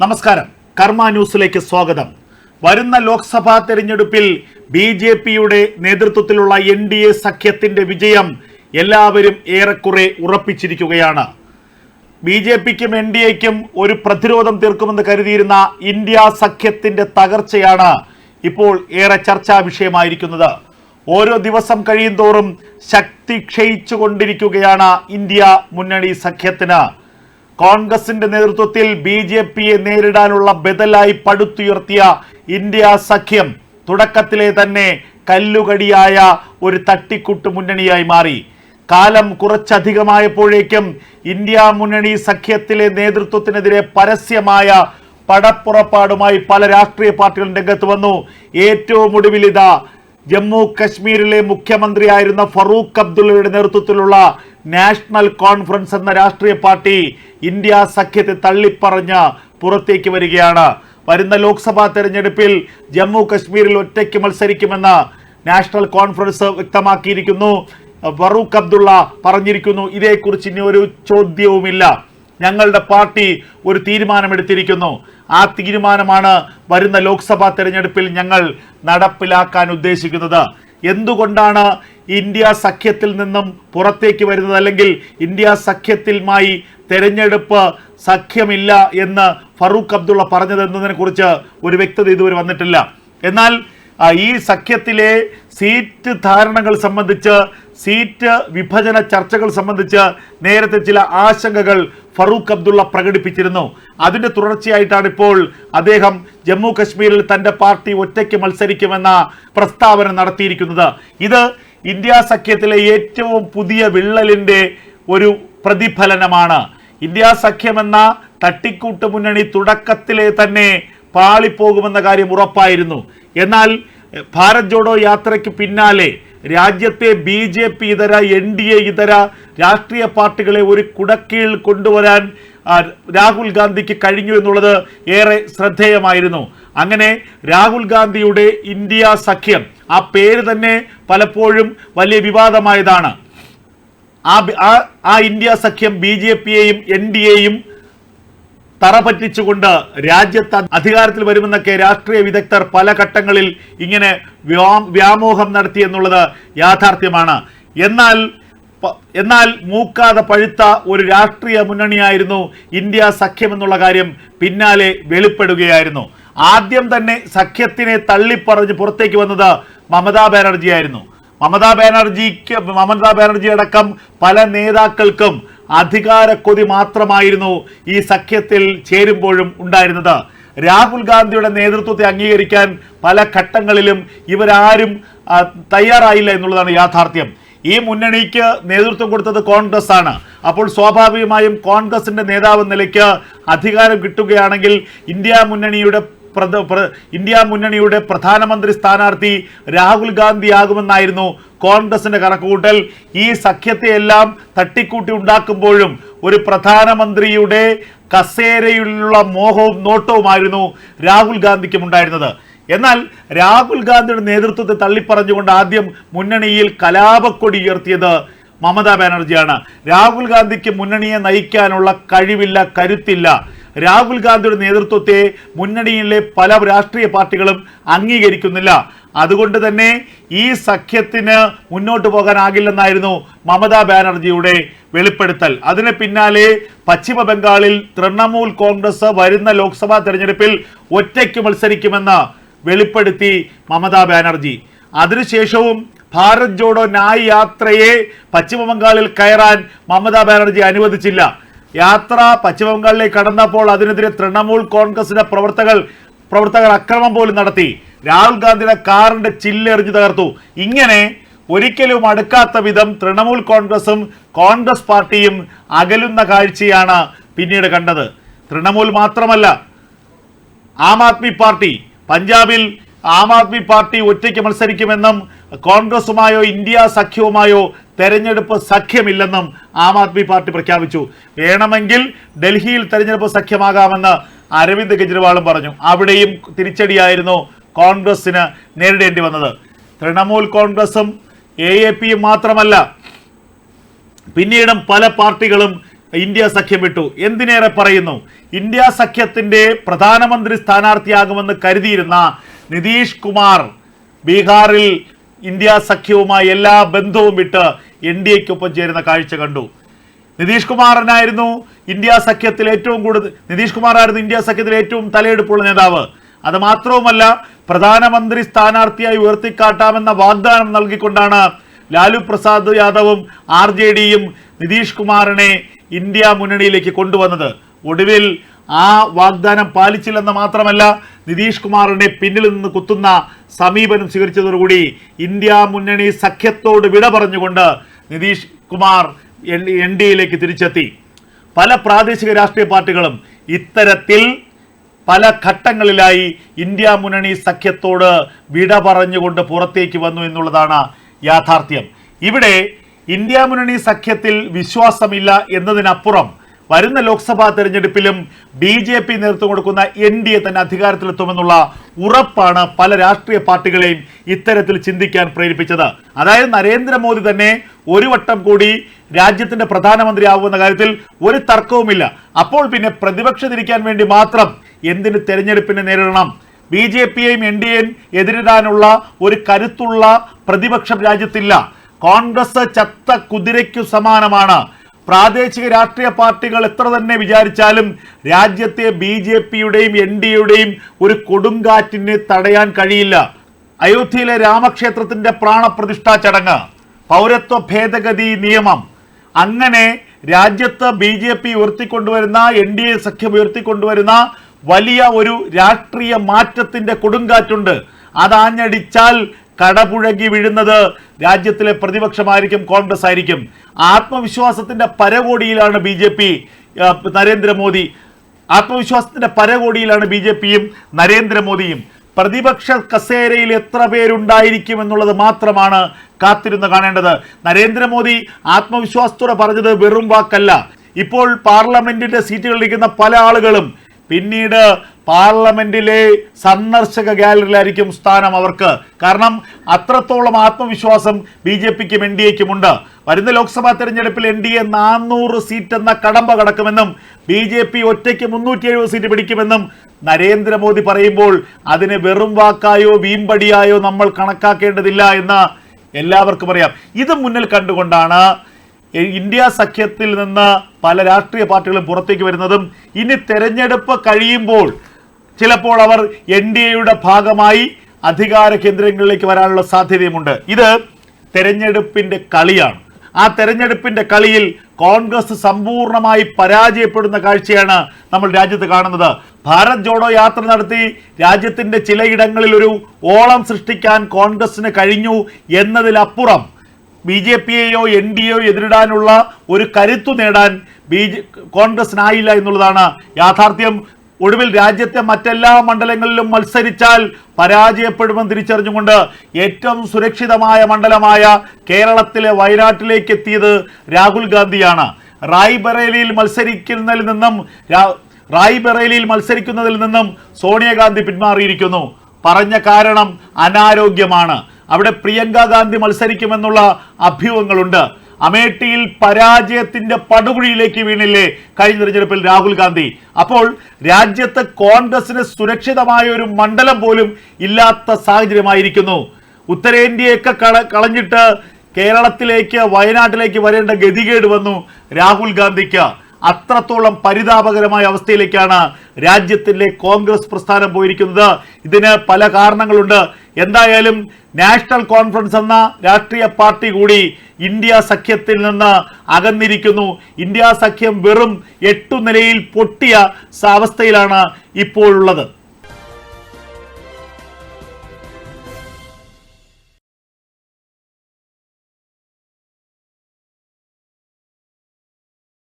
നമസ്കാരം. കർമ്മ ന്യൂസിലേക്ക് സ്വാഗതം. വരുന്ന ലോക്സഭാ തെരഞ്ഞെടുപ്പിൽ ബി ജെ പിയുടെ നേതൃത്വത്തിലുള്ള എൻ ഡി എ സഖ്യത്തിന്റെ വിജയം എല്ലാവരും ഏറെക്കുറെ ഉറപ്പിച്ചിരിക്കുകയാണ്. ബി ജെ പിക്കും എൻ ഡി എക്കും ഒരു പ്രതിരോധം തീർക്കുമെന്ന് കരുതിയിരുന്ന ഇന്ത്യ സഖ്യത്തിന്റെ തകർച്ചയാണ് ഇപ്പോൾ ഏറെ ചർച്ചാ വിഷയമായിരിക്കുന്നത്. ഓരോ ദിവസം കഴിയും തോറും ശക്തി ക്ഷയിച്ചുകൊണ്ടിരിക്കുകയാണ് ഇന്ത്യ മുന്നണി സഖ്യത്തിന്. കോൺഗ്രസിന്റെ നേതൃത്വത്തിൽ ബി ജെ പിയെ നേരിടാനുള്ള ബദലായി പടുത്തുയർത്തിയ ഇന്ത്യ സഖ്യം തുടക്കത്തിലെ തന്നെ കല്ലുകടിയായ ഒരു തട്ടിക്കൂട്ട് മുന്നണിയായി മാറി. കാലം കുറച്ചധികമായപ്പോഴേക്കും ഇന്ത്യ മുന്നണി സഖ്യത്തിലെ നേതൃത്വത്തിനെതിരെ പരസ്യമായ പടപ്പുറപ്പാടുമായി പല രാഷ്ട്രീയ പാർട്ടികളും രംഗത്ത് വന്നു. ഏറ്റവും ഒടുവിൽ ഇതാ ജമ്മു കശ്മീരിലെ മുഖ്യമന്ത്രിയായിരുന്ന ഫറൂഖ് അബ്ദുള്ളയുടെ നേതൃത്വത്തിലുള്ള നാഷണൽ കോൺഫറൻസ് എന്ന രാഷ്ട്രീയ പാർട്ടി ഇന്ത്യ സഖ്യത്തെ തള്ളിപ്പറഞ്ഞ് പുറത്തേക്ക് വരികയാണ്. വരുന്ന ലോക്സഭാ തെരഞ്ഞെടുപ്പിൽ ജമ്മു കശ്മീരിൽ ഒറ്റയ്ക്ക് മത്സരിക്കുമെന്ന് നാഷണൽ കോൺഫറൻസ് വ്യക്തമാക്കിയിരിക്കുന്നു. ഫറൂഖ് അബ്ദുള്ള പറഞ്ഞിരിക്കുന്നു ഇതേക്കുറിച്ച് ഇനി ഒരു ചോദ്യവുമില്ല. ഞങ്ങളുടെ പാർട്ടി ഒരു തീരുമാനമെടുത്തിരിക്കുന്നു. ആ തീരുമാനമാണ് വരുന്ന ലോക്സഭാ തെരഞ്ഞെടുപ്പിൽ ഞങ്ങൾ നടപ്പിലാക്കാൻ ഉദ്ദേശിക്കുന്നത്. എന്തുകൊണ്ടാണ് ഇന്ത്യ സഖ്യത്തിൽ നിന്നും പുറത്തേക്ക് വരുന്നത് അല്ലെങ്കിൽ ഇന്ത്യ സഖ്യത്തിൽമായി തെരഞ്ഞെടുപ്പ് സഖ്യമില്ല എന്ന് ഫറൂഖ് അബ്ദുള്ള പറഞ്ഞതെന്നതിനെ കുറിച്ച് ഒരു വ്യക്തത ഇതുവരെ വന്നിട്ടില്ല. എന്നാൽ ഈ സഖ്യത്തിലെ സീറ്റ് ധാരണകൾ സംബന്ധിച്ച് സീറ്റ് വിഭജന ചർച്ചകൾ സംബന്ധിച്ച് നേരത്തെ ചില ആശങ്കകൾ ഫറൂഖ് അബ്ദുള്ള പ്രകടിപ്പിച്ചിരുന്നു. അതിന്റെ തുടർച്ചയായിട്ടാണ് ഇപ്പോൾ അദ്ദേഹം ജമ്മു കശ്മീരിൽ തന്റെ പാർട്ടി ഒറ്റയ്ക്ക് മത്സരിക്കുമെന്ന പ്രസ്താവന നടത്തിയിരിക്കുന്നത്. ഇത് ഇന്ത്യ സഖ്യത്തിലെ ഏറ്റവും പുതിയ വിള്ളലിന്റെ ഒരു പ്രതിഫലനമാണ്. ഇന്ത്യ സഖ്യമെന്ന തട്ടിക്കൂട്ട് മുന്നണി തുടക്കത്തിലെ തന്നെ പാളിപ്പോകുമെന്ന കാര്യം ഉറപ്പായിരുന്നു. എന്നാൽ ഭാരത് ജോഡോ യാത്രയ്ക്ക് പിന്നാലെ രാജ്യത്തെ ബി ജെ പി ഇതര എൻ ഡി എ ഇതര രാഷ്ട്രീയ പാർട്ടികളെ ഒരു കുടക്കീഴിൽ കൊണ്ടുവരാൻ രാഹുൽ ഗാന്ധിക്ക് കഴിഞ്ഞു എന്നുള്ളത് ഏറെ ശ്രദ്ധേയമായിരുന്നു. അങ്ങനെ രാഹുൽ ഗാന്ധിയുടെ ഇന്ത്യ സഖ്യം ആ പേര് തന്നെ പലപ്പോഴും വലിയ വിവാദമായതാണ്. ആ ആ- ഇന്ത്യ സഖ്യം ബി ജെ പിയെയും എൻ ഡി എയും തറപറ്റിച്ചുകൊണ്ട് രാജ്യത്ത് അധികാരത്തിൽ വരുമെന്നൊക്കെ രാഷ്ട്രീയ വിദഗ്ധർ പല ഘട്ടങ്ങളിൽ ഇങ്ങനെ വ്യാമോഹം നടത്തി എന്നുള്ളത് യാഥാർത്ഥ്യമാണ്. എന്നാൽ എന്നാൽ മൂക്കാതെ പഴുത്ത ഒരു രാഷ്ട്രീയ മുന്നണിയായിരുന്നു ഇന്ത്യ സഖ്യം എന്നുള്ള കാര്യം പിന്നാലെ വെളിപ്പെടുകയായിരുന്നു. ആദ്യം തന്നെ സഖ്യത്തിനെ തള്ളിപ്പറഞ്ഞ് പുറത്തേക്ക് വന്നത് മമതാ ബാനർജി ആയിരുന്നു മമതാ ബാനർജിക്ക് മമതാ ബാനർജി അടക്കം പല നേതാക്കൾക്കും അധികാര കൊതി മാത്രമായിരുന്നു ഈ സഖ്യത്തിൽ ചേരുമ്പോഴും ഉണ്ടായിരുന്നത്. രാഹുൽ ഗാന്ധിയുടെ നേതൃത്വത്തെ അംഗീകരിക്കാൻ പല ഘട്ടങ്ങളിലും ഇവരാരും തയ്യാറായില്ല എന്നുള്ളതാണ് യാഥാർത്ഥ്യം. ഈ മുന്നണിക്ക് നേതൃത്വം കൊടുത്തത് കോൺഗ്രസ് ആണ്. അപ്പോൾ സ്വാഭാവികമായും കോൺഗ്രസിന്റെ നേതാവ് നിലയ്ക്ക് അധികാരം കിട്ടുകയാണെങ്കിൽ ഇന്ത്യ മുന്നണിയുടെ ഇന്ത്യ മുന്നണിയുടെ പ്രധാനമന്ത്രി സ്ഥാനാർത്ഥി രാഹുൽ ഗാന്ധി ആകുമെന്നായിരുന്നു കോൺഗ്രസിന്റെ കണക്കുകൂട്ടൽ. ഈ സഖ്യത്തെയെല്ലാം തട്ടിക്കൂട്ടി ഉണ്ടാക്കുമ്പോഴും ഒരു പ്രധാനമന്ത്രിയുടെ കസേരയിലുള്ള മോഹവും നോട്ടവുമായിരുന്നു രാഹുൽ ഗാന്ധിക്കും ഉണ്ടായിരുന്നത്. എന്നാൽ രാഹുൽ ഗാന്ധിയുടെ നേതൃത്വത്തെ തള്ളിപ്പറഞ്ഞുകൊണ്ട് ആദ്യം മുന്നണിയിൽ കലാപക്കൊടി ഉയർത്തിയത് മമതാ ബാനർജിയാണ്. രാഹുൽ ഗാന്ധിക്ക് മുന്നണിയെ നയിക്കാനുള്ള കഴിവില്ല കരുത്തില്ല. രാഹുൽ ഗാന്ധിയുടെ നേതൃത്വത്തെ മുന്നണിയിലെ പല രാഷ്ട്രീയ പാർട്ടികളും അംഗീകരിക്കുന്നില്ല. അതുകൊണ്ട് തന്നെ ഈ സഖ്യത്തിന് മുന്നോട്ട് പോകാനാകില്ലെന്നായിരുന്നു മമതാ ബാനർജിയുടെ വെളിപ്പെടുത്തൽ. അതിന് പിന്നാലെ പശ്ചിമ ബംഗാളിൽ തൃണമൂൽ കോൺഗ്രസ് വരുന്ന ലോക്സഭാ തെരഞ്ഞെടുപ്പിൽ ഒറ്റയ്ക്ക് മത്സരിക്കുമെന്ന് വെളിപ്പെടുത്തി മമതാ ബാനർജി. അതിനുശേഷവും ഭാരത് ജോഡോ ന്യായ് യാത്രയെ പശ്ചിമ ബംഗാളിൽ കയറാൻ മമതാ ബാനർജി അനുവദിച്ചില്ല. യാത്ര പശ്ചിമബംഗാളിലേക്ക് കടന്നപ്പോൾ അതിനെതിരെ തൃണമൂൽ കോൺഗ്രസിന്റെ പ്രവർത്തകർ പ്രവർത്തകർ അക്രമം പോലും നടത്തി. രാഹുൽ ഗാന്ധിയുടെ കാറിന്റെ ചില്ലെറിഞ്ഞു തകർത്തു. ഇങ്ങനെ ഒരിക്കലും അടുക്കാത്ത വിധം തൃണമൂൽ കോൺഗ്രസും കോൺഗ്രസ് പാർട്ടിയും അകലുന്ന കാഴ്ചയാണ് പിന്നീട് കണ്ടത്. തൃണമൂൽ മാത്രമല്ല ആം ആദ്മി പാർട്ടി പഞ്ചാബിൽ ആം ആദ്മി പാർട്ടി ഒറ്റയ്ക്ക് മത്സരിക്കുമെന്നും കോൺഗ്രസുമായോ ഇന്ത്യ സഖ്യവുമായോ തെരഞ്ഞെടുപ്പ് സഖ്യമില്ലെന്നും ആം ആദ്മി പാർട്ടി പ്രഖ്യാപിച്ചു. വേണമെങ്കിൽ ഡൽഹിയിൽ തെരഞ്ഞെടുപ്പ് സഖ്യമാകാമെന്ന് അരവിന്ദ് കെജ്രിവാളും പറഞ്ഞു. അവിടെയും തിരിച്ചടിയായിരുന്നു കോൺഗ്രസിന് നേരിടേണ്ടി വന്നത്. തൃണമൂൽ കോൺഗ്രസും എ എ പിയും മാത്രമല്ല പിന്നീടും പല പാർട്ടികളും ഇന്ത്യ സഖ്യം വിട്ടു. എന്തിനേറെ പറയുന്നു? ഇന്ത്യ സഖ്യത്തിന്റെ പ്രധാനമന്ത്രി സ്ഥാനാർത്ഥിയാകുമെന്ന് കരുതിയിരുന്ന നിതീഷ് കുമാർ ബീഹാറിൽ ഇന്ത്യ സഖ്യവുമായി എല്ലാ ബന്ധവും വിട്ട് എൻ ഡി എക്കൊപ്പം ചേരുന്ന കാഴ്ച കണ്ടു. നിതീഷ് കുമാറിനായിരുന്നു ഇന്ത്യ സഖ്യത്തിൽ ഏറ്റവും കൂടുതൽ നിതീഷ് കുമാറായിരുന്നു ഇന്ത്യ സഖ്യത്തിൽ ഏറ്റവും തലയെടുപ്പുള്ള നേതാവ്. അത് മാത്രവുമല്ല പ്രധാനമന്ത്രി സ്ഥാനാർത്ഥിയായി ഉയർത്തിക്കാട്ടാമെന്ന വാഗ്ദാനം നൽകിക്കൊണ്ടാണ് ലാലു പ്രസാദ് യാദവും ആർ ജെ ഡിയും നിതീഷ് കുമാറിനെ ഇന്ത്യ മുന്നണിയിലേക്ക് കൊണ്ടുവന്നത്. ഒടുവിൽ ആ വാഗ്ദാനം പാലിച്ചില്ലെന്ന് മാത്രമല്ല നിതീഷ് കുമാറിനെ പിന്നിൽ നിന്ന് കുത്തുന്ന സമീപനം സ്വീകരിച്ചതോടുകൂടി ഇന്ത്യ മുന്നണി സഖ്യത്തോട് വിട പറഞ്ഞുകൊണ്ട് നിതീഷ് കുമാർ എൻ ഡി എയിലേക്ക് തിരിച്ചെത്തി. പല പ്രാദേശിക രാഷ്ട്രീയ പാർട്ടികളും ഇത്തരത്തിൽ പല ഘട്ടങ്ങളിലായി ഇന്ത്യ മുന്നണി സഖ്യത്തോട് വിട പറഞ്ഞുകൊണ്ട് പുറത്തേക്ക് വന്നു എന്നുള്ളതാണ് യാഥാർത്ഥ്യം. ഇവിടെ ഇന്ത്യ മുന്നണി സഖ്യത്തിൽ വിശ്വാസമില്ല എന്നതിനപ്പുറം വരുന്ന ലോക്സഭാ തെരഞ്ഞെടുപ്പിലും ബി ജെ പി നേതൃത്വം കൊടുക്കുന്ന എൻ ഡി എ തന്നെ അധികാരത്തിലെത്തുമെന്നുള്ള ഉറപ്പാണ് പല രാഷ്ട്രീയ പാർട്ടികളെയും ഇത്തരത്തിൽ ചിന്തിക്കാൻ പ്രേരിപ്പിച്ചത്. അതായത് നരേന്ദ്രമോദി തന്നെ ഒരു വട്ടം കൂടി രാജ്യത്തിന്റെ പ്രധാനമന്ത്രി ആവുമെന്ന കാര്യത്തിൽ ഒരു തർക്കവുമില്ല. അപ്പോൾ പിന്നെ പ്രതിപക്ഷ തിരിക്കാൻ വേണ്ടി മാത്രം എന്തിന് തെരഞ്ഞെടുപ്പിനെ നേരിടണം? ബി ജെ പിയെയും എൻ ഡി എയും എതിരിടാനുള്ള ഒരു കരുത്തുള്ള പ്രതിപക്ഷം രാജ്യത്തില്ല. കോൺഗ്രസ് ചത്ത കുതിരയ്ക്കു സമാനമാണ്. പ്രാദേശിക രാഷ്ട്രീയ പാർട്ടികൾ എത്ര തന്നെ വിചാരിച്ചാലും രാജ്യത്തെ ബി ജെ പിയുടെയും എൻ ഡി എയുടെയും ഒരു കൊടുങ്കാറ്റിന് തടയാൻ കഴിയില്ല. അയോധ്യയിലെ രാമക്ഷേത്രത്തിന്റെ പ്രാണപ്രതിഷ്ഠാ ചടങ്ങ് പൗരത്വ ഭേദഗതി നിയമം. അങ്ങനെ രാജ്യത്ത് ബി ജെ പി ഉയർത്തിക്കൊണ്ടുവരുന്ന എൻ ഡി എ സഖ്യം ഉയർത്തിക്കൊണ്ടുവരുന്ന വലിയ ഒരു രാഷ്ട്രീയ മാറ്റത്തിന്റെ കൊടുങ്കാറ്റുണ്ട്. അതാഞ്ഞടിച്ചാൽ കടപുഴകി വീഴുന്നത് രാജ്യത്തിലെ പ്രതിപക്ഷമായിരിക്കും കോൺഗ്രസ് ആയിരിക്കും. ആത്മവിശ്വാസത്തിന്റെ പരകോടിയിലാണ് ബി ജെ പി നരേന്ദ്രമോദി. ആത്മവിശ്വാസത്തിന്റെ പരകോടിയിലാണ് ബി ജെ പിയും നരേന്ദ്രമോദിയും. പ്രതിപക്ഷ കസേരയിൽ എത്ര പേരുണ്ടായിരിക്കും എന്നുള്ളത് മാത്രമാണ് കാത്തിരുന്ന് കാണേണ്ടത്. നരേന്ദ്രമോദി ആത്മവിശ്വാസത്തോടെ പറഞ്ഞത് വെറും വാക്കല്ല. ഇപ്പോൾ പാർലമെന്റിന്റെ സീറ്റുകളിലിരിക്കുന്ന പല ആളുകളും പിന്നീട് പാർലമെന്റിലെ സന്ദർശക ഗാലറിയിലായിരിക്കും സ്ഥാനം അവർക്ക്. കാരണം അത്രത്തോളം ആത്മവിശ്വാസം ബി ജെ പിക്കും എൻ ഡി എക്കും ഉണ്ട്. വരുന്ന ലോക്സഭാ തെരഞ്ഞെടുപ്പിൽ എൻ ഡി എ നാനൂറ് സീറ്റ് എന്ന കടമ്പ കടക്കുമെന്നും ബി ജെ പി ഒറ്റയ്ക്ക് മുന്നൂറ്റി എഴുപത് സീറ്റ് പിടിക്കുമെന്നും നരേന്ദ്രമോദി പറയുമ്പോൾ അതിന് വെറും വാക്കായോ വീമ്പടിയായോ നമ്മൾ കണക്കാക്കേണ്ടതില്ല എന്ന് എല്ലാവർക്കും അറിയാം. ഇത് മുന്നിൽ കണ്ടുകൊണ്ടാണ് ഇന്ത്യ സഖ്യത്തിൽ നിന്ന് പല രാഷ്ട്രീയ പാർട്ടികളും പുറത്തേക്ക് വരുന്നതും ഇനി തെരഞ്ഞെടുപ്പ് കഴിയുമ്പോൾ ചിലപ്പോൾ അവർ എൻ ഡി എയുടെ ഭാഗമായി അധികാര കേന്ദ്രങ്ങളിലേക്ക് വരാനുള്ള സാധ്യതയുമുണ്ട്. ഇത് തെരഞ്ഞെടുപ്പിന്റെ കളിയാണ്. ആ തെരഞ്ഞെടുപ്പിന്റെ കളിയിൽ കോൺഗ്രസ് സമ്പൂർണമായി പരാജയപ്പെടുന്ന കാഴ്ചയാണ് നമ്മൾ രാജ്യത്ത് കാണുന്നത്. ഭാരത് ജോഡോ യാത്ര നടത്തി രാജ്യത്തിന്റെ ചിലയിടങ്ങളിൽ ഒരു ഓളം സൃഷ്ടിക്കാൻ കോൺഗ്രസിന് കഴിഞ്ഞു എന്നതിലപ്പുറം ബി ജെ പിയെയോ എൻ ഡി എയോ എതിരിടാനുള്ള ഒരു കരുത്തു നേടാൻ ബി കോൺഗ്രസിനായില്ല എന്നുള്ളതാണ് യാഥാർത്ഥ്യം. ഒടുവിൽ രാജ്യത്തെ മറ്റെല്ലാ മണ്ഡലങ്ങളിലും മത്സരിച്ചാൽ പരാജയപ്പെടുമെന്ന് തിരിച്ചറിഞ്ഞുകൊണ്ട് ഏറ്റവും സുരക്ഷിതമായ മണ്ഡലമായ കേരളത്തിലെ വയനാട്ടിലേക്ക് എത്തിയത് രാഹുൽ ഗാന്ധിയാണ്. റായ്ബറേലിയിൽ മത്സരിക്കുന്നതിൽ നിന്നും റായ്ബറേലിയിൽ മത്സരിക്കുന്നതിൽ നിന്നും സോണിയാഗാന്ധി പിന്മാറിയിരിക്കുന്നു. പറഞ്ഞ കാരണം അനാരോഗ്യമാണ്. അവിടെ പ്രിയങ്ക ഗാന്ധി മത്സരിക്കുമെന്നുള്ള അഭ്യൂഹങ്ങളുണ്ട്. അമേഠിയിൽ പരാജയത്തിന്റെ പടുകുഴിയിലേക്ക് വീണില്ലേ കഴിഞ്ഞ തെരഞ്ഞെടുപ്പിൽ രാഹുൽ ഗാന്ധി. അപ്പോൾ രാജ്യത്ത് കോൺഗ്രസിന് സുരക്ഷിതമായ ഒരു മണ്ഡലം പോലും ഇല്ലാത്ത സാഹചര്യമായിരിക്കുന്നു. ഉത്തരേന്ത്യയൊക്കെ കള കളഞ്ഞിട്ട് കേരളത്തിലേക്ക് വയനാട്ടിലേക്ക് വരേണ്ട ഗതികേട് വന്നു രാഹുൽ ഗാന്ധിക്ക്. അത്രത്തോളം പരിതാപകരമായ അവസ്ഥയിലേക്കാണ് രാജ്യത്തിലെ കോൺഗ്രസ് പ്രസ്ഥാനം പോയിരിക്കുന്നത്. ഇതിന് പല കാരണങ്ങളുണ്ട്. എന്തായാലും നാഷണൽ കോൺഫറൻസ് എന്ന രാഷ്ട്രീയ പാർട്ടി കൂടി ഇന്ത്യ സഖ്യത്തിൽ നിന്ന് അകന്നിരിക്കുന്നു. ഇന്ത്യ സഖ്യം വെറും എട്ടു നിലയിൽ പൊട്ടിയ അവസ്ഥയിലാണ് ഇപ്പോഴുള്ളത്.